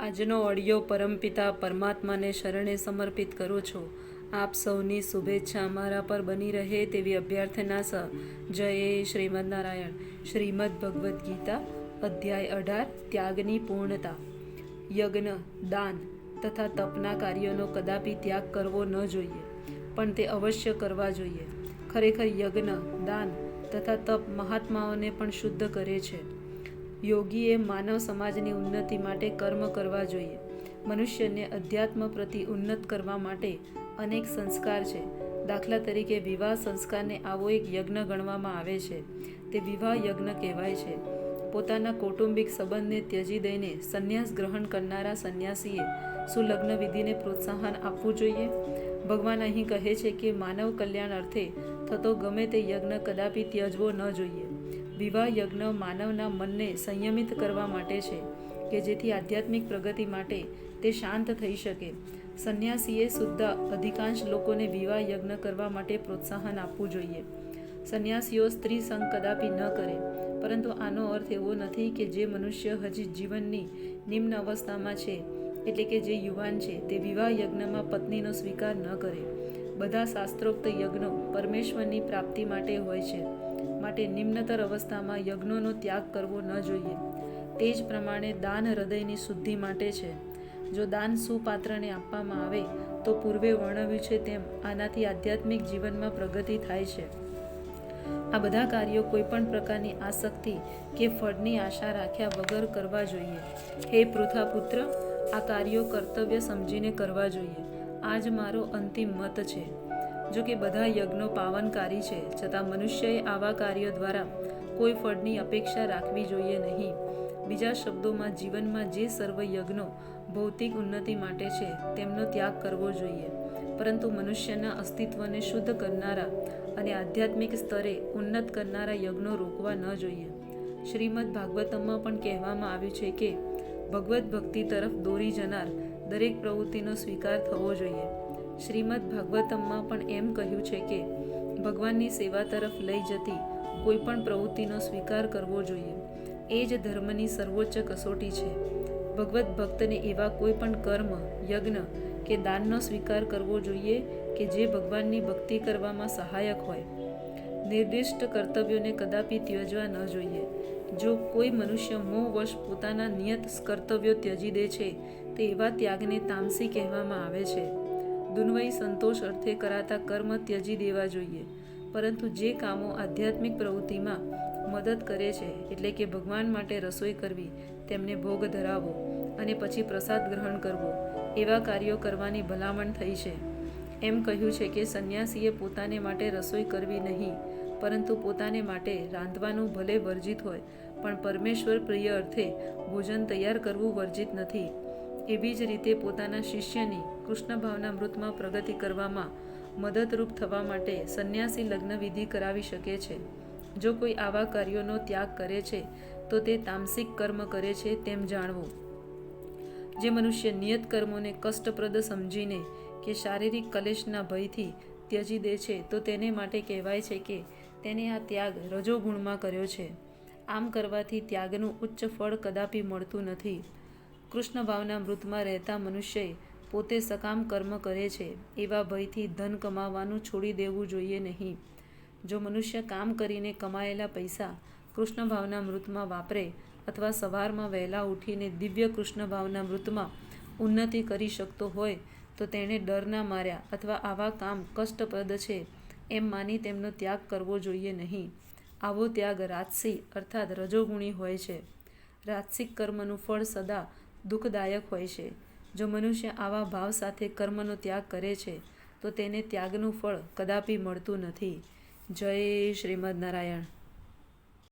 આજનો ઓડિયો પરમપિતા પરમાત્માને શરણે સમર્પિત કરું છું. આપ સૌની શુભેચ્છા અમારા પર બની રહે તેવી અભ્યર્થના સ. જય શ્રીમદ નારાયણ. શ્રીમદ ભગવદ્ ગીતા, અધ્યાય અઢાર, ત્યાગની પૂર્ણતા. યજ્ઞ, દાન તથા તપના કાર્યોનો કદાપી ત્યાગ કરવો ન જોઈએ, પણ તે અવશ્ય કરવા જોઈએ. ખરેખર યજ્ઞ, દાન તથા તપ મહાત્માઓને પણ શુદ્ધ કરે છે. યોગીએ માનવ સમાજની ઉન્નતિ માટે કર્મ કરવા જોઈએ. મનુષ્યને અધ્યાત્મ પ્રતિ ઉન્નત કરવા માટે અનેક સંસ્કાર છે. દાખલા તરીકે વિવાહ સંસ્કારને આવો એક યજ્ઞ ગણવામાં આવે છે. તે વિવાહ યજ્ઞ કહેવાય છે. પોતાના કૌટુંબિક સંબંધને ત્યજી દઈને સંન્યાસ ગ્રહણ કરનારા સંન્યાસીએ શું લગ્ન વિધિને પ્રોત્સાહન આપવું જોઈએ? ભગવાન અહીં કહે છે કે માનવ કલ્યાણ અર્થે થતો ગમે તે યજ્ઞ કદાપી ત્યજવો ન જોઈએ. વિવાહ યજ્ઞ માનવના મનને સંયમિત કરવા માટે છે કે જેથી આધ્યાત્મિક પ્રગતિ માટે તે શાંત થઈ શકે. સંન્યાસીએ સુદ્ધા અધિકાંશ લોકોને વિવાહ યજ્ઞ કરવા માટે પ્રોત્સાહન આપવું જોઈએ. સંન્યાસીઓ સ્ત્રી સંગ કદાપી ન કરે, પરંતુ આનો અર્થ એવો નથી કે જે મનુષ્ય હજી જીવનની નિમ્ન અવસ્થામાં છે, એટલે કે જે યુવાન છે, તે વિવાહ યજ્ઞમાં પત્નીનો સ્વીકાર ન કરે. બધા શાસ્ત્રોક્ત યજ્ઞો પરમેશ્વરની પ્રાપ્તિ માટે હોય છે. માટે નિમ્નતર અવસ્થામાં યજ્ઞોનો ત્યાગ કરવો ન જોઈએ. તે જ પ્રમાણે દાન હૃદયની શુદ્ધિ માટે છે. જો દાન સુપાત્રને આપવામાં આવે, તો પૂર્વે વર્ણવ્યું છે તેમ આનાથી આધ્યાત્મિક જીવનમાં પ્રગતિ થાય છે. આ બધા કાર્યો કોઈપણ પ્રકારની આસક્તિ કે ફળની આશા રાખ્યા વગર કરવા જોઈએ. હે પૃથા પુત્ર આ કાર્યો કર્તવ્ય સમજીને કરવા જોઈએ. આ જ મારો અંતિમ મત છે. જો કે બધા યજ્ઞો પાવનકારી છે, છતાં મનુષ્યએ આવા કાર્યો દ્વારા કોઈ ફળની અપેક્ષા રાખવી જોઈએ નહીં. બીજા શબ્દોમાં, જીવનમાં જે સર્વ યજ્ઞો ભૌતિક ઉન્નતિ માટે છે, તેમનો ત્યાગ કરવો જોઈએ. પરંતુ મનુષ્યના અસ્તિત્વને શુદ્ધ કરનારા અને આધ્યાત્મિક સ્તરે ઉન્નત કરનારા યજ્ઞો રોકવા ન જોઈએ. શ્રીમદ ભાગવતમમાં પણ કહેવામાં આવ્યું છે કે ભગવત ભક્તિ તરફ દોરી જનાર દરેક પ્રવૃત્તિનો સ્વીકાર થવો જોઈએ. શ્રીમદ ભાગવતમમાં પણ એમ કહ્યું છે કે, ભગવાનની સેવા તરફ લઈ જતી કોઈ પણ પ્રવૃત્તિનો સ્વીકાર કરવો જોઈએ. એ જ ધર્મની સર્વોચ્ચ કસોટી છે. ભગવત ભક્તને એવા કોઈ પણ કર્મ, યજ્ઞ કે દાનનો સ્વીકાર કરવો જોઈએ કે જે ભગવાનની ભક્તિ કરવામાં સહાયક હોય. નિર્દિષ્ટ કર્તવ્યોને કદાપી ત્યજવા ન જોઈએ. જો કોઈ મનુષ્ય મોહવશ પોતાના નિયત કર્તવ્યો ત્યજી દે છે તે એવા ત્યાગને તામસી કહેવામાં આવે છે. દુન્વય સંતોષ અર્થે કરાતા કર્મ ત્યજી દેવા જોઈએ. પરંતુ જે કામો આધ્યાત્મિક પ્રવૃત્તિમાં મદદ કરે છે, એટલે કે ભગવાન માટે રસોઈ કરવી, તેમને ભોગ ધરાવો અને પછી પ્રસાદ ગ્રહણ કરવો, એવા કાર્યો કરવાની ભલામણ થઈ છે. એમ કહ્યું છે કે સંન્યાસીએ પોતાને માટે રસોઈ કરવી નહીં, પરંતુ પોતાને માટે રાંધવાનું ભલે વર્જિત હોય, પણ પરમેશ્વર પ્રિય અર્થે ભોજન તૈયાર કરવું વર્જિત નથી. એવી જ રીતે પોતાના શિષ્યની કૃષ્ણ ભાવના મૃતમાં પ્રગતિ કરવામાં મદદરૂપ થવા માટે સંન્યાસી લગ્ન વિધિ કરાવી શકે છે. જો કોઈ આવા કાર્યોનો ત્યાગ કરે છે, તો તે તામસિક કર્મ કરે છે તેમ જાણવું. જે મનુષ્ય નિયત કર્મોને કષ્ટપ્રદ સમજીને કે શારીરિક કલેશના ભયથી ત્યજી દે છે, તો તેને માટે કહેવાય છે કે તેને આ ત્યાગ રજોગુણમાં કર્યો છે. આમ કરવાથી ત્યાગનું ઉચ્ચ ફળ કદાપી મળતું નથી. કૃષ્ણ ભાવના મૃતમાં રહેતા મનુષ્યએ પોતે સકામ કર્મ કરે છે, એવા ભયથી ધન કમાવાનું છોડી દેવું જોઈએ નહીં. જો મનુષ્ય કામ કરીને કમાયેલા પૈસા કૃષ્ણ ભાવના મૃતમાં વાપરે અથવા સવારમાં વહેલા ઉઠીને દિવ્ય કૃષ્ણ ભાવના મૃતમાં ઉન્નતિ કરી શકતો હોય, તો તેણે ડરના માર્યા અથવા આવા કામ કષ્ટપ્રદ છે એમ માની તેમનો ત્યાગ કરવો જોઈએ નહીં. આવો ત્યાગ રાજસી અર્થાત રજોગુણી હોય છે. રાજસિક કર્મનું ફળ સદા દુઃખદાયક હોય છે. જો મનુષ્ય આવા ભાવ સાથે કર્મનો ત્યાગ કરે છે, તો તેને ત્યાગનું ફળ કદાપી મળતું નથી. જય શ્રીમદ નારાયણ.